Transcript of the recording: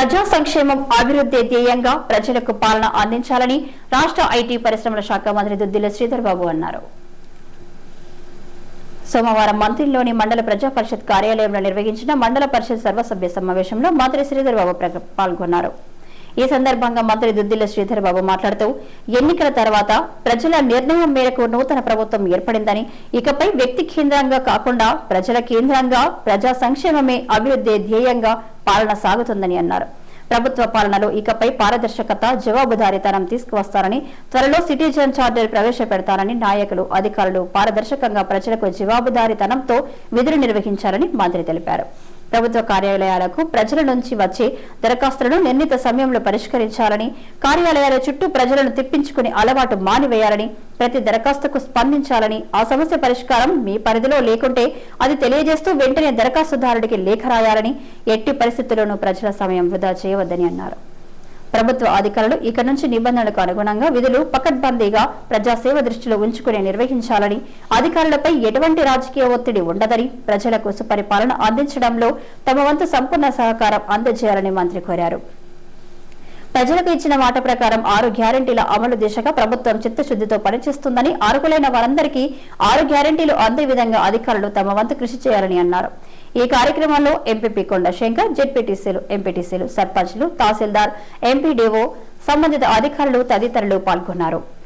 ప్రజా సంక్షేమం అభివృద్ధి ధ్యేయంగా ప్రజలకు పాలన అందించాలని రాష్ట్ర ఐటీ పరిశ్రమల శాఖ మంత్రి దుద్దిల శ్రీధర్ బాబు అన్నారు. సోమవారం మంత్రిలోని మండల ప్రజా పరిషత్ కార్యాలయంలో నిర్వహించిన మండల పరిషత్ సర్వసభ్య సమావేశంలో మంత్రి శ్రీధర్ బాబు పాల్గొన్నారు. ఈ సందర్భంగా మంత్రి దుద్దిల శ్రీధర్ బాబు మాట్లాడుతూ ఎన్నికల తర్వాత ప్రజల నిర్ణయం మేరకు నూతన ప్రభుత్వం ఏర్పడిందని ఇకపై వ్యక్తి కేంద్రంగా కాకుండా ప్రజల కేంద్రంగా ప్రజా సంక్షేమమే అభివృద్ధి ధ్యేయంగా పాలన సాగుతుందని అన్నారు. ప్రభుత్వ పాలనలో ఇకపై పారదర్శకత జవాబుదారీతనం తీసుకువస్తారని త్వరలో సిటిజన్ చార్టర్ ప్రవేశపెడతారని నాయకులు అధికారులు పారదర్శకంగా ప్రజలకు జవాబుదారీతనంతో విధులు నిర్వహించారని మంత్రి తెలిపారు. ప్రభుత్వ కార్యాలయాలకు ప్రజల నుంచి వచ్చే దరఖాస్తులను నిర్ణీత సమయంలో పరిష్కరించాలని కార్యాలయాల చుట్టూ ప్రజలను తిప్పించుకునే అలవాటు మానివేయాలని ప్రతి దరఖాస్తుకు స్పందించాలని ఆ సమస్య పరిష్కారం మీ పరిధిలో లేకుంటే అది తెలియజేస్తూ వెంటనే దరఖాస్తుదారుడికి లేఖ రాయాలని ఎట్టి పరిస్థితుల్లోనూ ప్రజల సమయం వృధా చేయవద్దని అన్నారు. ప్రభుత్వ అధికారులు ఇక నుంచి నిబంధనలకు అనుగుణంగా విధులు పకడ్బందీగా ప్రజాసేవ దృష్టిలో ఉంచుకుని నిర్వహించాలని అధికారులపై ఎటువంటి రాజకీయ ఒత్తిడి ఉండదని ప్రజలకు సుపరిపాలన అందించడంలో తమ వంతు సంపూర్ణ సహకారం అందజేయాలని మంత్రి కోరారు. ప్రజలకు ఇచ్చిన మాట ప్రకారం ఆరు గ్యారంటీల అమలు దిశగా ప్రభుత్వం చిత్తశుద్దితో పనిచేస్తుందని అర్హులైన వారందరికీ ఆరు గ్యారంటీలు అందే విధంగా అధికారులు తమ వంతు కృషి చేయాలని అన్నారు. ఈ కార్యక్రమంలో ఎంపీపీ కొండ శంకర్ జెడ్పీటీసీలు ఎంపీటీసీలు సర్పంచ్లు తహసీల్దార్ ఎంపీడీఓ సంబంధిత అధికారులు తదితరులు పాల్గొన్నారు.